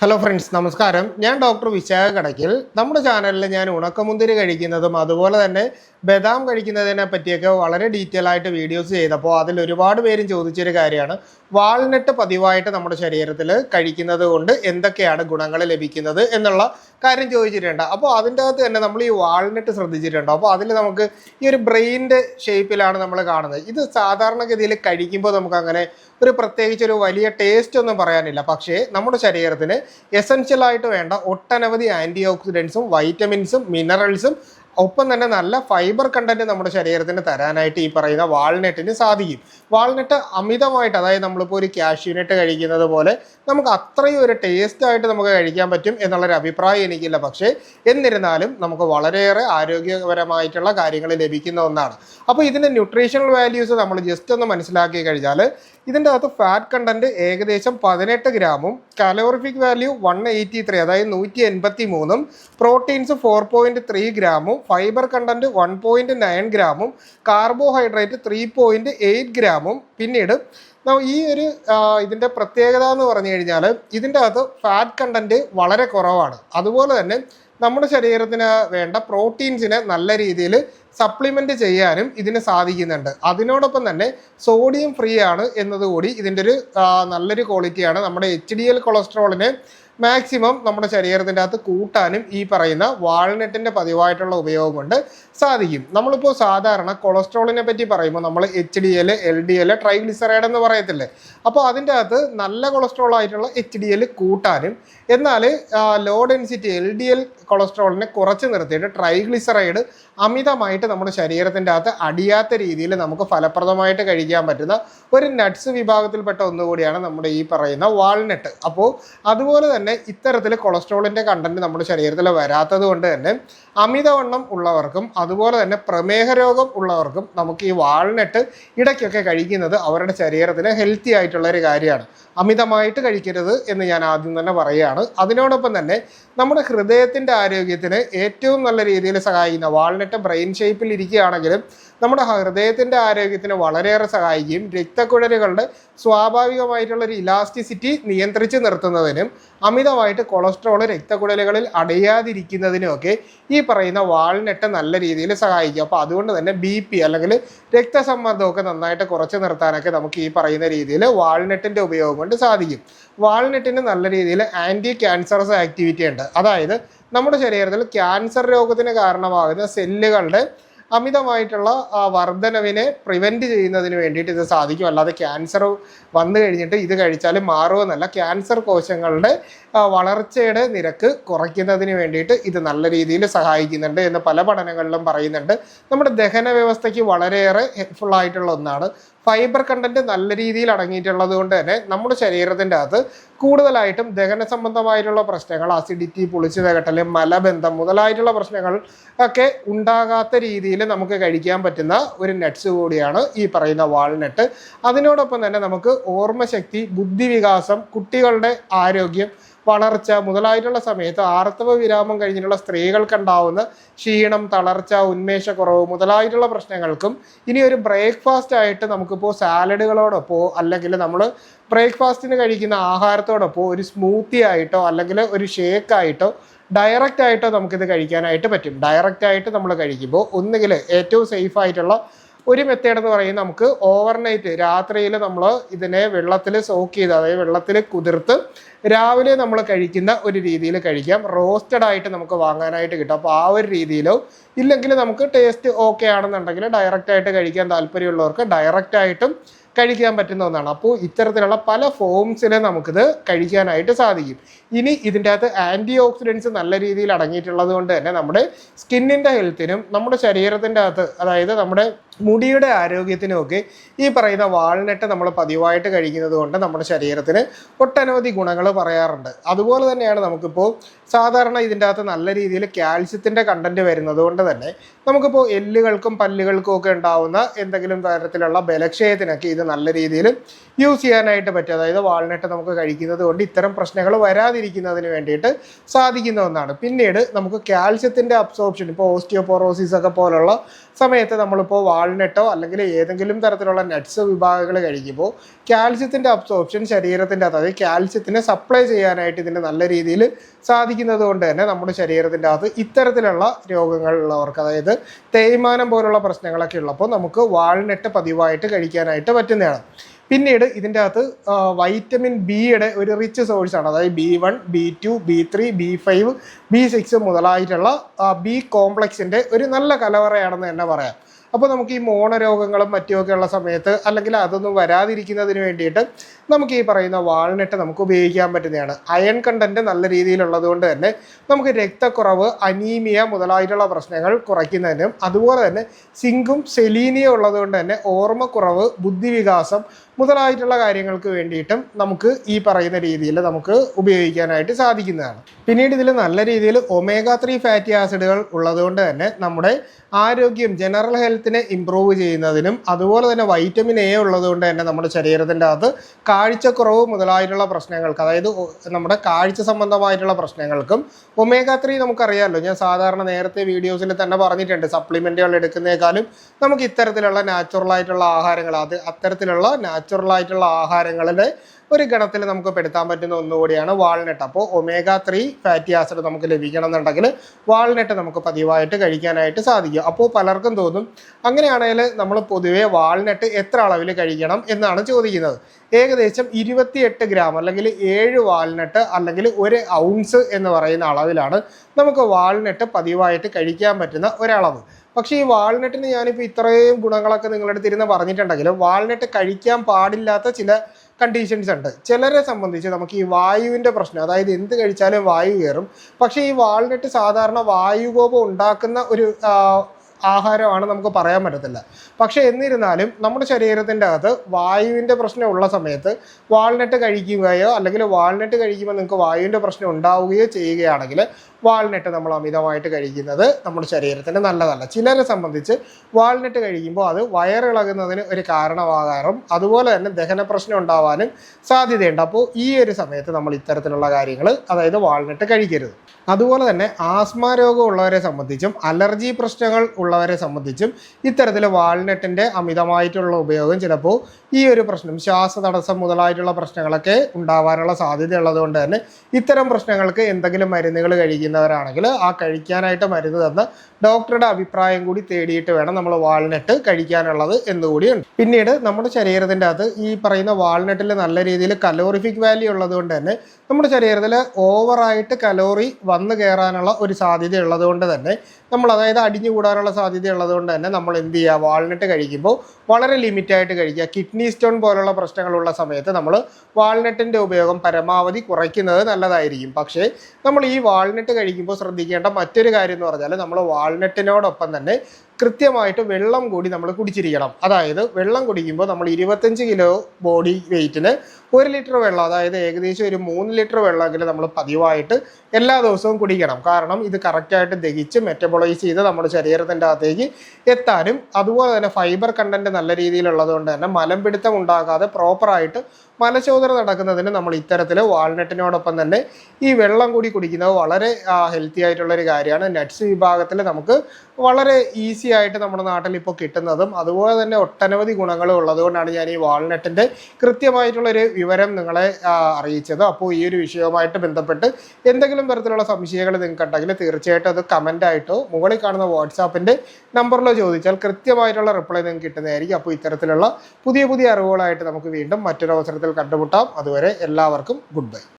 Hello friends നമസ്കാരം. ഞാൻ doctor Vishakha Kadakkal നമ്മുടെ ചാനലിൽ ഞാൻ ഉണക്കമുന്തിരി കഴിക്കുന്നതും അതുപോലെ തന്നെ ബദാം കഴിക്കുന്നതിനെ പറ്റിയൊക്കെ വളരെ ഡീറ്റെയിൽ ആയിട്ട് വീഡിയോസ് ചെയ്തപ്പോൾ അതിൽ ഒരുപാട് പേരും ചോദിച്ചൊരു കാര്യമാണ്. വാൾനട്ട് പതിവായിട്ട് നമ്മുടെ ശരീരത്തിൽ കഴിക്കുന്നത് കൊണ്ട് എന്തൊക്കെയാണ് ഗുണങ്ങൾ ലഭിക്കുന്നത് എന്നുള്ള കാര്യം ചോദിച്ചിട്ടുണ്ട്. അപ്പോൾ അതിന്റെ അകത്ത് തന്നെ നമ്മൾ ഈ വാൾനട്ട് ശ്രദ്ധിച്ചിട്ടുണ്ടോ? അപ്പോൾ അതിൽ നമുക്ക് ഈ ഒരു ബ്രെയിന്റെ ഷേപ്പിലാണ് നമ്മൾ കാണുന്നത്. ഇത് സാധാരണഗതിയിൽ കഴിക്കുമ്പോൾ നമുക്ക് അങ്ങനെ ഒരു പ്രത്യേകിച്ച് ഒരു വലിയ ടേസ്റ്റ് ഒന്നും പറയാനില്ല. പക്ഷേ നമ്മുടെ ശരീരത്തിന് എസെൻഷ്യൽ ആയിട്ട് വേണ്ട ഒട്ടനവധി ആന്റി ഓക്സിഡൻസും വൈറ്റമിൻസും മിനറൽസും ഒപ്പം തന്നെ നല്ല ഫൈബർ കണ്ടന്റ് നമ്മുടെ ശരീരത്തിന് തരാനായിട്ട് ഈ പറയുന്ന വാൾനട്ടിന് സാധിക്കും. വാൾനട്ട് അമിതമായിട്ട് അതായത് നമ്മളിപ്പോൾ ഒരു കാഷ്യൂനട്ട് കഴിക്കുന്നത് പോലെ നമുക്ക് അത്രയും ഒരു ടേസ്റ്റ് ആയിട്ട് നമുക്ക് കഴിക്കാൻ പറ്റും എന്നുള്ളൊരു അഭിപ്രായം എനിക്കില്ല. പക്ഷേ എന്നിരുന്നാലും നമുക്ക് വളരെയേറെ ആരോഗ്യപരമായിട്ടുള്ള കാര്യങ്ങൾ ലഭിക്കുന്ന ഒന്നാണ്. അപ്പോൾ ഇതിന്റെ ന്യൂട്രീഷണൽ വാല്യൂസ് നമ്മൾ ജസ്റ്റ് ഒന്ന് മനസ്സിലാക്കി കഴിഞ്ഞാൽ ഇതിന്റെ അകത്ത് ഫാറ്റ് കണ്ടന്റ് ഏകദേശം പതിനെട്ട് ഗ്രാമും calorific value one eighty three അതായത് നൂറ്റി എൺപത്തി മൂന്നും proteins four point three ഗ്രാമും fibre content one point nine ഗ്രാമും carbohydrate three point eight ഗ്രാമും പിന്നീട് ഈ ഒരു ഇതിന്റെ പ്രത്യേകത എന്ന് പറഞ്ഞു കഴിഞ്ഞാൽ ഇതിന്റെ അകത്ത് ഫാറ്റ് കണ്ടന്റ് വളരെ കുറവാണ്. അതുപോലെ തന്നെ നമ്മുടെ ശരീരത്തിന് വേണ്ട പ്രോട്ടീൻസിനെ നല്ല രീതിയിൽ സപ്ലിമെന്റ് ചെയ്യാനും ഇതിന് സാധിക്കുന്നുണ്ട്. അതിനോടൊപ്പം തന്നെ സോഡിയം ഫ്രീ ആണ് എന്നതുകൂടി ഇതിന്റെ ഒരു നല്ലൊരു ക്വാളിറ്റിയാണ് നമ്മുടെ എച്ച് ഡി എൽ കൊളസ്ട്രോളിനെ മാക്സിമം നമ്മുടെ ശരീരത്തിന്റെ അകത്ത് കൂട്ടാനും ഈ പറയുന്ന വാൾനട്ടിന്റെ പതിവായിട്ടുള്ള ഉപയോഗം കൊണ്ട് സാധിക്കും. നമ്മളിപ്പോൾ സാധാരണ കൊളസ്ട്രോളിനെ പറ്റി പറയുമ്പോൾ നമ്മൾ H D L L D L triglyceride എന്ന് പറയത്തില്ലേ? അപ്പോൾ അതിന്റെ അകത്ത് നല്ല കൊളസ്ട്രോൾ ആയിട്ടുള്ള എച്ച് ഡി എൽ കൂട്ടാനും എന്നാൽ low density L D L കൊളസ്ട്രോളിനെ കുറച്ച് നിർത്തിയിട്ട് ട്രൈഗ്ലിസറൈഡ് അമിതമായിട്ട് നമ്മുടെ ശരീരത്തിന്റെ അകത്ത് അടിയാത്ത രീതിയിൽ നമുക്ക് ഫലപ്രദമായിട്ട് കഴിക്കാൻ പറ്റുന്ന ഒരു നട്ട്സ് വിഭാഗത്തിൽപ്പെട്ട ഒന്നുകൂടിയാണ് നമ്മുടെ ഈ പറയുന്ന വാൾനട്ട് അപ്പോൾ അതുപോലെ തന്നെ ഇത്തരത്തിൽ കൊളസ്ട്രോളിന്റെ കണ്ടന്റ് നമ്മുടെ ശരീരത്തിൽ വരാത്തത് കൊണ്ട് തന്നെ അമിതവണ്ണം ഉള്ളവർക്കും അതുപോലെ തന്നെ പ്രമേഹ രോഗം ഉള്ളവർക്കും നമുക്ക് ഈ വാൾനട്ട് ഇടയ്ക്കൊക്കെ കഴിക്കുന്നത് അവരുടെ ശരീരത്തിന് ഹെൽത്തി ആയിട്ടുള്ള ഒരു കാര്യമാണ്. അമിതമായിട്ട് കഴിക്കരുത് എന്ന് ഞാൻ ആദ്യം തന്നെ പറയുകയാണ്. അതിനോടൊപ്പം തന്നെ നമ്മുടെ ഹൃദയത്തിന്റെ ആരോഗ്യത്തിന് ഏറ്റവും നല്ല രീതിയിൽ സഹായിക്കുന്ന വാൾനട്ട് ബ്രെയിൻ ഷേപ്പിൽ ഇരിക്കുകയാണെങ്കിലും നമ്മുടെ ഹൃദയത്തിന്റെ ആരോഗ്യത്തിന് വളരെയേറെ സഹായിക്കുകയും രക്തക്കുഴലുകളുടെ സ്വാഭാവികമായിട്ടുള്ള ഒരു ഇലാസ്റ്റിസിറ്റി നിയന്ത്രിച്ച് നിർത്തുന്നതിനും അമിതമായിട്ട് കൊളസ്ട്രോൾ രക്തക്കുഴലുകളിൽ അടയാതിരിക്കുന്നതിനും ഒക്കെ ഈ പറയുന്ന വാൾനട്ട് നല്ല രീതിയിൽ സഹായിക്കും. അപ്പോൾ അതുകൊണ്ട് തന്നെ ബി പി അല്ലെങ്കിൽ രക്തസമ്മർദ്ദമൊക്കെ നന്നായിട്ട് കുറച്ച് നിർത്താനൊക്കെ നമുക്ക് ഈ പറയുന്ന രീതിയിൽ വാൾനട്ടിന്റെ ഉപയോഗം കൊണ്ട് സാധിക്കും. വാൾനട്ടിന് നല്ല രീതിയിൽ ആന്റി ക്യാൻസറസ് ആക്ടിവിറ്റി ഉണ്ട്. അതായത് നമ്മുടെ ശരീരത്തിൽ ക്യാൻസർ രോഗത്തിന് കാരണമാകുന്ന സെല്ലുകളുടെ അമിതമായിട്ടുള്ള വർധനവിനെ പ്രിവെന്റ് ചെയ്യുന്നതിന് വേണ്ടിയിട്ട് ഇത് സാധിക്കും. അല്ലാതെ ക്യാൻസർ വന്നു കഴിഞ്ഞിട്ട് ഇത് കഴിച്ചാൽ മാറുമെന്നല്ല. ക്യാൻസർ കോശങ്ങളുടെ വളർച്ചയുടെ നിരക്ക് കുറയ്ക്കുന്നതിന് വേണ്ടിയിട്ട് ഇത് നല്ല രീതിയിൽ സഹായിക്കുന്നുണ്ട് എന്ന് പല പഠനങ്ങളിലും പറയുന്നുണ്ട്. നമ്മുടെ ദഹന വ്യവസ്ഥയ്ക്ക് വളരെയേറെ ഹെൽപ്ഫുൾ ആയിട്ടുള്ള ഒന്നാണ് ഫൈബർ കണ്ടന്റ് നല്ല രീതിയിൽ അടങ്ങിയിട്ടുള്ളത് കൊണ്ട് തന്നെ നമ്മുടെ ശരീരത്തിന്റെ അകത്ത് കൂടുതലായിട്ടും ദഹന സംബന്ധമായിട്ടുള്ള പ്രശ്നങ്ങൾ അസിഡിറ്റി പുളിച്ചു തകട്ടൽ മലബന്ധം മുതലായിട്ടുള്ള പ്രശ്നങ്ങൾ ഒക്കെ ഉണ്ടാകാത്ത രീതിയിൽ നമുക്ക് കഴിക്കാൻ പറ്റുന്ന ഒരു നട്ട്സ് കൂടിയാണ് ഈ പറയുന്ന വാൾനട്ട് അതിനോടൊപ്പം തന്നെ നമുക്ക് ഓർമ്മശക്തി ബുദ്ധിവികാസം കുട്ടികളുടെ ആരോഗ്യം വളർച്ച മുതലായിട്ടുള്ള സമയത്ത് ആർത്തവ വിരാമം കഴിഞ്ഞിട്ടുള്ള സ്ത്രീകൾക്കുണ്ടാവുന്ന ക്ഷീണം തളർച്ച ഉന്മേഷക്കുറവ് മുതലായിട്ടുള്ള പ്രശ്നങ്ങൾക്കും ഇനി ഒരു ബ്രേക്ക്ഫാസ്റ്റ് ആയിട്ട് നമുക്കിപ്പോൾ സാലഡുകളോടൊപ്പോ അല്ലെങ്കിൽ നമ്മൾ ബ്രേക്ക്ഫാസ്റ്റിന് കഴിക്കുന്ന ആഹാരത്തോടൊപ്പോ ഒരു സ്മൂത്തി ആയിട്ടോ അല്ലെങ്കിൽ ഒരു ഷേക്ക് ആയിട്ടോ ഡയറക്റ്റ് ആയിട്ടോ നമുക്കിത് കഴിക്കാനായിട്ട് പറ്റും. ഡയറക്റ്റ് ആയിട്ട് നമ്മൾ കഴിക്കുമ്പോൾ ഒന്നുകിൽ ഏറ്റവും സേഫ് ആയിട്ടുള്ള ഒരു മെത്തേഡ് എന്ന് പറയുന്നത് നമുക്ക് ഓവർനൈറ്റ് രാത്രിയിൽ നമ്മൾ ഇതിനെ വെള്ളത്തിൽ സോക്ക് ചെയ്ത് അതായത് വെള്ളത്തിൽ കുതിർത്ത് രാവിലെ നമ്മൾ കഴിക്കുന്ന ഒരു രീതിയിൽ കഴിക്കാം. റോസ്റ്റഡ് ആയിട്ട് നമുക്ക് വാങ്ങാനായിട്ട് കിട്ടും. അപ്പോൾ ആ ഒരു രീതിയിലോ ഇല്ലെങ്കിൽ നമുക്ക് ടേസ്റ്റ് ഓക്കെ ആണെന്നുണ്ടെങ്കിൽ ഡയറക്റ്റ് ആയിട്ട് കഴിക്കാൻ താല്പര്യമുള്ളവർക്ക് ഡയറക്റ്റ് ആയിട്ടും കഴിക്കാൻ പറ്റുന്ന ഒന്നാണ്. അപ്പോൾ ഇത്തരത്തിലുള്ള പല ഫോംസിൽ നമുക്കിത് കഴിക്കാനായിട്ട് സാധിക്കും. ഇനി ഇതിന്റെ അകത്ത് ആന്റി ഓക്സിഡൻസ് നല്ല രീതിയിൽ അടങ്ങിയിട്ടുള്ളത് കൊണ്ട് തന്നെ നമ്മുടെ സ്കിന്നിന്റെ ഹെൽത്തിനും നമ്മുടെ ശരീരത്തിന്റെ അകത്ത് അതായത് നമ്മുടെ മുടിയുടെ ആരോഗ്യത്തിനുമൊക്കെ ഈ പറയുന്ന വാൾനട്ട് നമ്മൾ പതിവായിട്ട് കഴിക്കുന്നത് കൊണ്ട് നമ്മുടെ ശരീരത്തിന് ഒട്ടനവധി ഗുണങ്ങൾ പറയാറുണ്ട്. അതുപോലെ തന്നെയാണ് നമുക്കിപ്പോൾ സാധാരണ ഇതിന്റെ അകത്ത് നല്ല രീതിയിൽ കാൽസ്യത്തിന്റെ കണ്ടന്റ് വരുന്നത് കൊണ്ട് തന്നെ നമുക്കിപ്പോൾ എല്ലുകൾക്കും പല്ലുകൾക്കും ഒക്കെ ഉണ്ടാവുന്ന എന്തെങ്കിലും തരത്തിലുള്ള ബലക്ഷയത്തിനൊക്കെ ഇത് നല്ല രീതിയിൽ യൂസ് ചെയ്യാനായിട്ട് പറ്റും. അതായത് വാൾനട്ട് നമുക്ക് കഴിക്കുന്നത് കൊണ്ട് ഇത്തരം പ്രശ്നങ്ങൾ വരാതിരിക്കുന്നതിന് വേണ്ടിയിട്ട് സാധിക്കുന്ന ഒന്നാണ്. പിന്നീട് നമുക്ക് കാൽസ്യത്തിന്റെ അബ്സോർപ്ഷൻ ഇപ്പോൾ ഓസ്റ്റിയോപോറോസിസ് ഒക്കെ പോലുള്ള സമയത്ത് നമ്മളിപ്പോൾ വാൾ വാൾനട്ടോ അല്ലെങ്കിൽ ഏതെങ്കിലും തരത്തിലുള്ള നട്ട്സ് വിഭാഗങ്ങൾ കഴിക്കുമ്പോൾ കാൽസ്യത്തിന്റെ അബ്സോർപ്ഷൻ ശരീരത്തിന്റെ അകത്ത് അതായത് കാൽസ്യത്തിനെ സപ്ലൈ ചെയ്യാനായിട്ട് ഇതിന് നല്ല രീതിയിൽ സാധിക്കുന്നത് കൊണ്ട് തന്നെ നമ്മുടെ ശരീരത്തിന്റെ അകത്ത് ഇത്തരത്തിലുള്ള രോഗങ്ങളുള്ളവർക്ക് അതായത് തേയ്മാനം പോലുള്ള പ്രശ്നങ്ങളൊക്കെ ഉള്ളപ്പോൾ നമുക്ക് വാൾനട്ട് പതിവായിട്ട് കഴിക്കാനായിട്ട് പറ്റുന്നതാണ്. പിന്നീട് ഇതിന്റെ അകത്ത് വൈറ്റമിൻ ബിയുടെ ഒരു റിച്ച് സോഴ്സാണ് അതായത് B one B two B three B five B six മുതലായിട്ടുള്ള B കോംപ്ലക്സിന്റെ ഒരു നല്ല കലവറയാണെന്ന് തന്നെ പറയാം. അപ്പോൾ നമുക്ക് ഈ മോണരോഗങ്ങളും മറ്റുമൊക്കെ ഉള്ള സമയത്ത് അല്ലെങ്കിൽ അതൊന്നും വരാതിരിക്കുന്നതിന് വേണ്ടിയിട്ട് നമുക്ക് ഈ പറയുന്ന വാൾനട്ട് നമുക്ക് ഉപയോഗിക്കാൻ പറ്റുന്നതാണ്. അയൺ കണ്ടന്റ് നല്ല രീതിയിലുള്ളത് കൊണ്ട് തന്നെ നമുക്ക് രക്തക്കുറവ് അനീമിയ മുതലായിട്ടുള്ള പ്രശ്നങ്ങൾ കുറയ്ക്കുന്നതിനും അതുപോലെ തന്നെ സിങ്കും സെലീനിയും ഉള്ളതുകൊണ്ട് തന്നെ ഓർമ്മക്കുറവ് ബുദ്ധിവികാസം മുതലായിട്ടുള്ള കാര്യങ്ങൾക്ക് വേണ്ടിയിട്ടും നമുക്ക് ഈ പറയുന്ന രീതിയിൽ നമുക്ക് ഉപയോഗിക്കാനായിട്ട് സാധിക്കുന്നതാണ്. പിന്നീട് ഇതിൽ നല്ല രീതിയിൽ ഒമേഗ ത്രീ ഫാറ്റി ആസിഡുകൾ ഉള്ളതുകൊണ്ട് തന്നെ നമ്മുടെ ആരോഗ്യം ജനറൽ ഹെൽത്തിനെ ഇമ്പ്രൂവ് ചെയ്യുന്നതിനും അതുപോലെ തന്നെ വൈറ്റമിൻ എ ഉള്ളതുകൊണ്ട് തന്നെ നമ്മുടെ ശരീരത്തിന്റെ അകത്ത് കാഴ്ചക്കുറവ് മുതലായിട്ടുള്ള പ്രശ്നങ്ങൾക്ക് അതായത് നമ്മുടെ കാഴ്ച സംബന്ധമായിട്ടുള്ള പ്രശ്നങ്ങൾക്കും ഒമേഗ ത്രീ നമുക്കറിയാമല്ലോ. ഞാൻ സാധാരണ നേരത്തെ വീഡിയോസിൽ തന്നെ പറഞ്ഞിട്ടുണ്ട്. സപ്ലിമെന്റുകൾ എടുക്കുന്നേക്കാളും നമുക്ക് ഇത്തരത്തിലുള്ള നാച്ചുറൽ ആയിട്ടുള്ള ആഹാരങ്ങൾ അത് അത്തരത്തിലുള്ള നാച്ചുറൽ ആയിട്ടുള്ള ആഹാരങ്ങളുടെ ഒരു ഗണത്തിൽ നമുക്ക് പെടുത്താൻ പറ്റുന്ന ഒന്നുകൂടിയാണ് വാൾനട്ട് അപ്പോൾ ഒമേഗ ത്രീ ഫാറ്റി ആസിഡ് നമുക്ക് ലഭിക്കണം എന്നുണ്ടെങ്കിൽ വാൾനട്ട് നമുക്ക് പതിവായിട്ട് കഴിക്കാനായിട്ട് സാധിക്കും. അപ്പോൾ പലർക്കും തോന്നും അങ്ങനെയാണെങ്കിൽ നമ്മൾ പൊതുവേ വാൾനട്ട് എത്ര അളവിൽ കഴിക്കണം? എന്നാണ് ചോദിക്കുന്നത്. ഏകദേശം ഇരുപത്തിയെട്ട് ഗ്രാം അല്ലെങ്കിൽ ഏഴ് വാൾനട്ട് അല്ലെങ്കിൽ ഒരു ഔൺസ് എന്ന് പറയുന്ന അളവിലാണ് നമുക്ക് വാൾനട്ട് പതിവായിട്ട് കഴിക്കാൻ പറ്റുന്ന ഒരളവ്. പക്ഷേ ഈ വാൾനട്ടിന് ഞാനിപ്പോൾ ഇത്രയും ഗുണങ്ങളൊക്കെ നിങ്ങളുടെ അടുത്ത് ഇരുന്ന് പറഞ്ഞിട്ടുണ്ടെങ്കിലും വാൾനട്ട് കഴിക്കാൻ പാടില്ലാത്ത ചില കണ്ടീഷൻസ് ഉണ്ട്. ചിലരെ സംബന്ധിച്ച് നമുക്ക് ഈ വായുവിന്റെ പ്രശ്നം അതായത് എന്ത് കഴിച്ചാലും വായു കയറും. പക്ഷേ ഈ വാൾനട്ട് സാധാരണ വായുകോപം ഉണ്ടാക്കുന്ന ഒരു ആഹാരമാണ് നമുക്ക് പറയാൻ പറ്റത്തില്ല. പക്ഷേ എന്നിരുന്നാലും നമ്മുടെ ശരീരത്തിന്റെ അകത്ത് വായുവിന്റെ പ്രശ്നം ഉള്ള സമയത്ത് വാൾനട്ട് കഴിക്കുകയോ അല്ലെങ്കിൽ വാൾനട്ട് കഴിക്കുമ്പോൾ നിങ്ങൾക്ക് വായുവിന്റെ പ്രശ്നം ഉണ്ടാവുകയോ ചെയ്യുകയാണെങ്കിൽ വാൾനട്ട് നമ്മൾ അമിതമായിട്ട് കഴിക്കുന്നത് നമ്മുടെ ശരീരത്തിന് നല്ലതല്ല. ചിലരെ സംബന്ധിച്ച് വാൾനട്ട് കഴിക്കുമ്പോൾ അത് വയറിളകുന്നതിന് ഒരു കാരണമാകാറും അതുപോലെ തന്നെ ദഹന പ്രശ്നം ഉണ്ടാവാനും സാധ്യതയുണ്ട്. അപ്പോൾ ഈ ഒരു സമയത്ത് നമ്മൾ ഇത്തരത്തിലുള്ള കാര്യങ്ങൾ അതായത് വാൾനട്ട് കഴിക്കരുത്. അതുപോലെ തന്നെ ആസ്മ രോഗമുള്ളവരെ സംബന്ധിച്ചും അലർജി പ്രശ്നങ്ങൾ ഉള്ളവരെ സംബന്ധിച്ചും ഇത്തരത്തിൽ വാൾനട്ടിന്റെ അമിതമായിട്ടുള്ള ഉപയോഗം ചിലപ്പോൾ ഈ ഒരു പ്രശ്നം ശ്വാസതടസ്സം മുതലായിട്ടുള്ള പ്രശ്നങ്ങളൊക്കെ ഉണ്ടാവാനുള്ള സാധ്യത ഉള്ളതുകൊണ്ട് തന്നെ ഇത്തരം പ്രശ്നങ്ങൾക്ക് എന്തെങ്കിലും മരുന്നുകൾ കഴിക്കുന്നവരാണെങ്കിൽ ആ കഴിക്കാനായിട്ട് മരുന്ന് തന്ന ഡോക്ടറുടെ അഭിപ്രായം കൂടി തേടിയിട്ട് വേണം നമ്മൾ വാൾനട്ട് കഴിക്കാനുള്ളത് എന്നുകൂടിയുണ്ട്. പിന്നീട് നമ്മുടെ ശരീരത്തിന്റെ അകത്ത് ഈ പറയുന്ന വാൾനട്ടിൽ നല്ല രീതിയിൽ കലോറിഫിക് വാല്യൂ ഉള്ളതുകൊണ്ട് തന്നെ നമ്മുടെ ശരീരത്തിൽ ഓവറായിട്ട് കലോറി വന്നു കയറാനുള്ള ഒരു സാധ്യത ഉള്ളതുകൊണ്ട് തന്നെ നമ്മൾ അതായത് അടിഞ്ഞു കൂടാനുള്ള സാധ്യത ഉള്ളതുകൊണ്ട് തന്നെ നമ്മൾ എന്ത് ചെയ്യുക വാൾനട്ട് കഴിക്കുമ്പോൾ വളരെ ലിമിറ്റായിട്ട് കഴിക്കുക. കിഡ്നി സ്റ്റോൺ പോലുള്ള പ്രശ്നങ്ങളുള്ള സമയത്ത് നമ്മൾ വാൾനട്ടിന്റെ ഉപയോഗം പരമാവധി കുറയ്ക്കുന്നത് നല്ലതായിരിക്കും. പക്ഷേ നമ്മൾ ഈ വാൾനട്ട് കഴിക്കുമ്പോൾ ശ്രദ്ധിക്കേണ്ട മറ്റൊരു കാര്യം എന്ന് പറഞ്ഞാൽ നമ്മൾ വാൾനട്ടിനോടൊപ്പം തന്നെ കൃത്യമായിട്ട് വെള്ളം കൂടി നമ്മൾ കുടിച്ചിരിക്കണം. അതായത് വെള്ളം കുടിക്കുമ്പോൾ നമ്മൾ ഇരുപത്തഞ്ച് കിലോ ബോഡി വെയിറ്റിന് ഒരു ലിറ്റർ വെള്ളം അതായത് ഏകദേശം ഒരു മൂന്ന് ലിറ്റർ വെള്ളമെങ്കിലും നമ്മൾ പതിവായിട്ട് എല്ലാ ദിവസവും കുടിക്കണം. കാരണം ഇത് കറക്റ്റായിട്ട് ദഹിച്ച് മെറ്റബോളൈസ് ചെയ്ത് നമ്മുടെ ശരീരത്തിന്റെ അകത്തേക്ക് എത്താനും അതുപോലെ തന്നെ ഫൈബർ കണ്ടന്റ് നല്ല രീതിയിലുള്ളത് കൊണ്ട് തന്നെ മലംപിടുത്തം ഉണ്ടാകാതെ പ്രോപ്പറായിട്ട് മലശോധന നടക്കുന്നതിന് നമ്മൾ ഇത്തരത്തിൽ വാൾനട്ടിനോടൊപ്പം തന്നെ ഈ വെള്ളം കൂടി കുടിക്കുന്നത് വളരെ ഹെൽത്തി ആയിട്ടുള്ളൊരു കാര്യമാണ്. നട്ട്സ് വിഭാഗത്തിൽ നമുക്ക് വളരെ ഈസി ആയിട്ട് നമ്മുടെ നാട്ടിൽ ഇപ്പോൾ കിട്ടുന്നതും അതുപോലെ തന്നെ ഒട്ടനവധി ഗുണങ്ങളും ഉള്ളതുകൊണ്ടാണ് ഞാൻ ഈ വാൾനട്ടിന്റെ കൃത്യമായിട്ടുള്ളൊരു വിവരം നിങ്ങളെ അറിയിച്ചത്. അപ്പോൾ ഈ ഒരു വിഷയവുമായിട്ട് ബന്ധപ്പെട്ട് എന്തെങ്കിലും തരത്തിലുള്ള സംശയങ്ങൾ നിങ്ങൾക്ക് ഉണ്ടെങ്കിൽ തീർച്ചയായിട്ടും അത് കമന്റായിട്ടോ മുകളിൽ കാണുന്ന വാട്സാപ്പിന്റെ നമ്പറിലോ ചോദിച്ചാൽ കൃത്യമായിട്ടുള്ള റിപ്ലൈ നിങ്ങൾക്ക് കിട്ടുന്നതായിരിക്കും. അപ്പോൾ ഇത്തരത്തിലുള്ള പുതിയ പുതിയ അറിവുകളായിട്ട് നമുക്ക് വീണ്ടും മറ്റൊരവസരത്തിൽ കണ്ടുമുട്ടാം. അതുവരെ എല്ലാവർക്കും ഗുഡ് ബൈ.